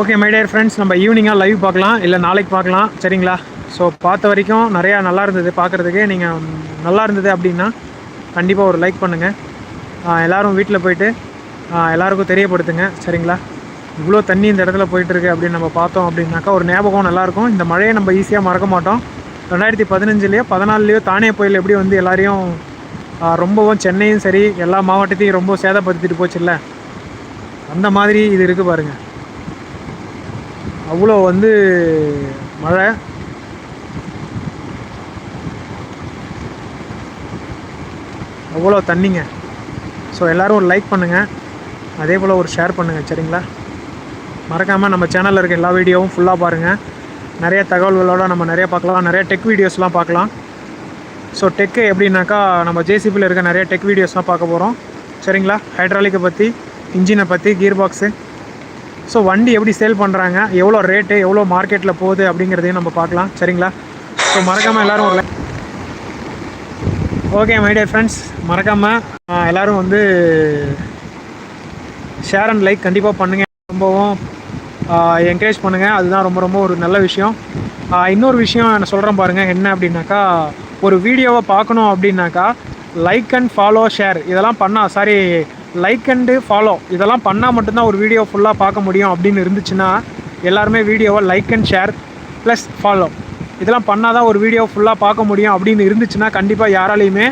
Okay my dear friends நம்ம ஈவினிங்காக live பார்க்கலாம். இல்லை நாளைக்கு பார்க்கலாம். சரிங்களா? ஸோ பார்த்த வரைக்கும் நிறையா நல்லா இருந்தது பார்க்குறதுக்கு. நீங்கள் நல்லா இருந்தது அப்படின்னா கண்டிப்பாக ஒரு லைக் பண்ணுங்கள் எல்லோரும் வீட்டில் போயிட்டு எல்லாருக்கும் தெரியப்படுத்துங்க. சரிங்களா? இவ்வளோ தண்ணி இந்த இடத்துல போயிட்டுருக்கு அப்படின்னு நம்ம பார்த்தோம் அப்படின்னாக்கா ஒரு ஞாபகம் நல்லாயிருக்கும் இந்த மழையை நம்ம ஈஸியாக மறக்க மாட்டோம். ரெண்டாயிரத்தி பதினஞ்சுலேயோ பதினாலுலேயோ தானே புயல் எப்படி வந்து எல்லாரையும் ரொம்பவும் சென்னையும் சரி எல்லா மாவட்டத்தையும் ரொம்ப சேதப்படுத்திட்டு போச்சுல்ல? அந்த மாதிரி இது இருக்குது பாருங்கள் அவ்வளோ வந்து மழை. அவ்வளோ தண்ணிங்க. ஸோ எல்லோரும் ஒரு லைக் பண்ணுங்கள் அதே போல் ஒரு ஷேர் பண்ணுங்கள் சரிங்களா? மறக்காமல் நம்ம சேனலில் இருக்க எல்லா வீடியோவும் ஃபுல்லாக பாருங்கள் நிறைய தகவல்களோடு நம்ம நிறைய பார்க்கலாம். நிறைய டெக் வீடியோஸ்லாம் பார்க்கலாம். ஸோ டெக்கு எப்படின்னாக்கா நம்ம ஜேசிபியில் இருக்க நிறைய டெக் வீடியோஸ்லாம் பார்க்க போகிறோம் சரிங்களா? ஹைட்ராலிக்கை பற்றி இன்ஜினை பற்றி கியர் பாக்ஸு ஸோ வண்டி எப்படி சேல் பண்ணுறாங்க எவ்வளோ ரேட்டு எவ்வளோ மார்க்கெட்டில் போகுது அப்படிங்கிறதையும் நம்ம பார்க்கலாம். சரிங்களா? ஸோ மறக்காமல் எல்லோரும் ஒரு ஓகே மை டியர் ஃப்ரெண்ட்ஸ் மறக்காமல் எல்லோரும் வந்து ஷேர் அண்ட் லைக் கண்டிப்பாக பண்ணுங்கள் ரொம்பவும் என்கரேஜ் பண்ணுங்கள் அதுதான் ரொம்ப ரொம்ப ஒரு நல்ல விஷயம். இன்னொரு விஷயம் நான் சொல்கிறேன் பாருங்கள் என்ன அப்படின்னாக்கா ஒரு வீடியோவை பார்க்கணும் அப்படின்னாக்கா லைக் அண்ட் ஃபாலோ ஷேர் இதெல்லாம் பண்ணால் சாரி லைக் அண்டு ஃபாலோ இதெல்லாம் பண்ணால் மட்டும்தான் ஒரு வீடியோ ஃபுல்லாக பார்க்க முடியும் அப்படின்னு இருந்துச்சுன்னா எல்லாருமே வீடியோவை like and share plus follow இதெல்லாம் பண்ணால் தான் ஒரு வீடியோ ஃபுல்லாக பார்க்க முடியும் அப்படின்னு இருந்துச்சுன்னா கண்டிப்பாக யாராலையுமே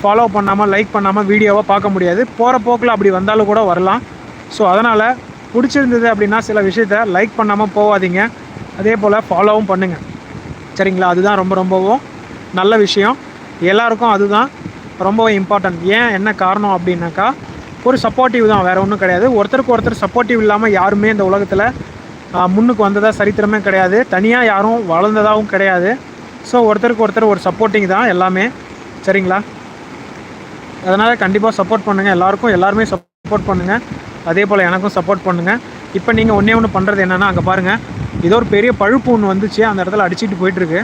ஃபாலோ பண்ணாமல் லைக் பண்ணாமல் வீடியோவை பார்க்க முடியாது. போகிற போக்கில் அப்படி வந்தாலும் கூட வரலாம். ஸோ அதனால் பிடிச்சிருந்தது அப்படின்னா சில விஷயத்த லைக் பண்ணாமல் போகாதீங்க. அதே போல் ஃபாலோவும் பண்ணுங்கள் சரிங்களா? அதுதான் ரொம்ப ரொம்பவும் நல்ல விஷயம். எல்லாருக்கும் அதுதான் ரொம்ப இம்பார்ட்டன்ட் ஏன் என்ன காரணம் அப்படின்னாக்கா ஒரு சப்போர்ட்டிவ் தான் வேறு ஒன்றும் கிடையாது. ஒருத்தருக்கு ஒருத்தர் சப்போர்ட்டிவ் இல்லாமல் யாருமே இந்த உலகத்தில் முன்னுக்கு வந்ததா சரித்திரமே கிடையாது. தனியாக யாரும் வளர்ந்ததாகவும் கிடையாது. ஸோ ஒருத்தருக்கு ஒருத்தர் ஒரு சப்போர்ட்டிங் தான் எல்லாமே. சரிங்களா? அதனால் கண்டிப்பாக சப்போர்ட் பண்ணுங்கள் எல்லாருக்கும் எல்லாருமே சப்போர்ட் பண்ணுங்கள் அதே போல் எனக்கும் சப்போர்ட் பண்ணுங்கள் இப்போ நீங்கள் ஒன்றே ஒன்று பண்ணுறது என்னென்னா அங்கே பாருங்கள் ஏதோ ஒரு பெரிய பழுப்பு ஒன்று வந்துச்சு. அந்த இடத்துல அடிச்சிட்டு போயிட்டுருக்கு.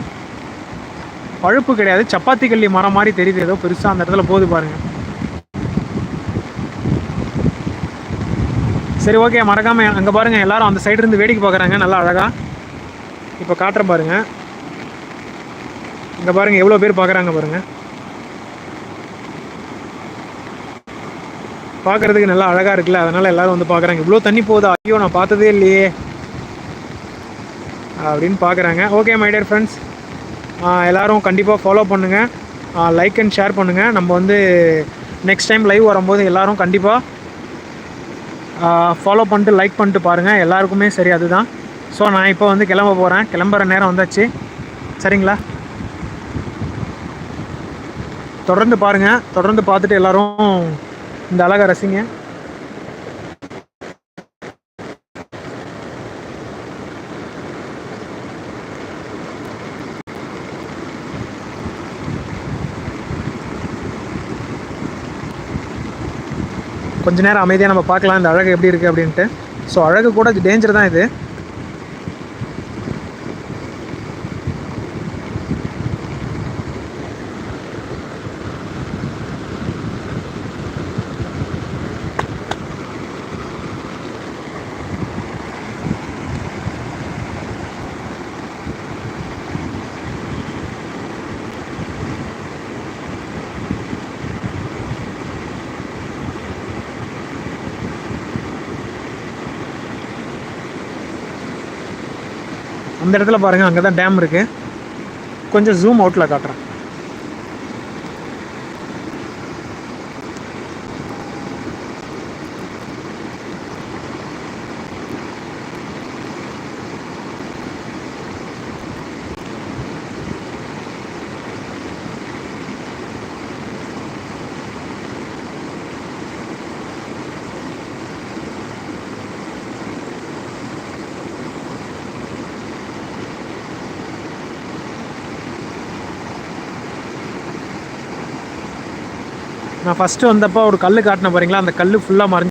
பழுப்பு கிடையாது. சப்பாத்தி கள்ளி மரம் மாதிரி தெரியுது. ஏதோ பெருசாக அந்த இடத்துல போகுது பாருங்கள் சரி ஓகே மறக்காமல் அங்கே பாருங்கள் எல்லாரும் அந்த சைடு இருந்து வேடிக்கை பார்க்குறாங்க. நல்லா அழகாக இப்போ காட்டுறேன் பாருங்கள் இங்கே பாருங்கள் எவ்வளோ பேர் பார்க்குறாங்க பாருங்கள் பார்க்குறதுக்கு நல்லா அழகாக இருக்குல்ல. அதனால் எல்லோரும் வந்து பார்க்குறாங்க. இவ்வளோ தண்ணி போகுதா? ஐயோ நான் பார்த்ததே இல்லையே. அப்படின்னு பார்க்குறாங்க. ஓகே மை டியர் ஃப்ரெண்ட்ஸ் எல்லோரும் கண்டிப்பாக ஃபாலோ பண்ணுங்கள் லைக் அண்ட் ஷேர் பண்ணுங்கள் நம்ம வந்து நெக்ஸ்ட் டைம் லைவ் வரும்போது எல்லோரும் கண்டிப்பாக ஃபாலோ பண்ணிட்டு லைக் பண்ணிட்டு பாருங்கள் எல்லாருக்குமே சரி அதுதான். ஸோ நான் இப்போ வந்து கிளம்ப போகிறேன் கிளம்புற நேரம் வந்தாச்சு. சரிங்களா? தொடர்ந்து பாருங்கள் தொடர்ந்து பார்த்துட்டு எல்லோரும் இந்த அழகை ரசிங்க. கொஞ்ச நேரம் அமைதியாக நம்ம பார்க்கலாம். இந்த அழகு எப்படி இருக்குது அப்படின்ட்டு. ஸோ அழகு கூட டேஞ்சர் தான் இது. அந்த இடத்துல பாருங்கள் அங்கே தான் டேம் இருக்குது கொஞ்சம் ஜூம் அவுட்டில் காட்டுறேன். நான் ஃபஸ்ட்டு வந்தப்போ ஒரு கல் காட்டின பாருங்களா அந்த கல் ஃபுல்லாக மறைஞ்சு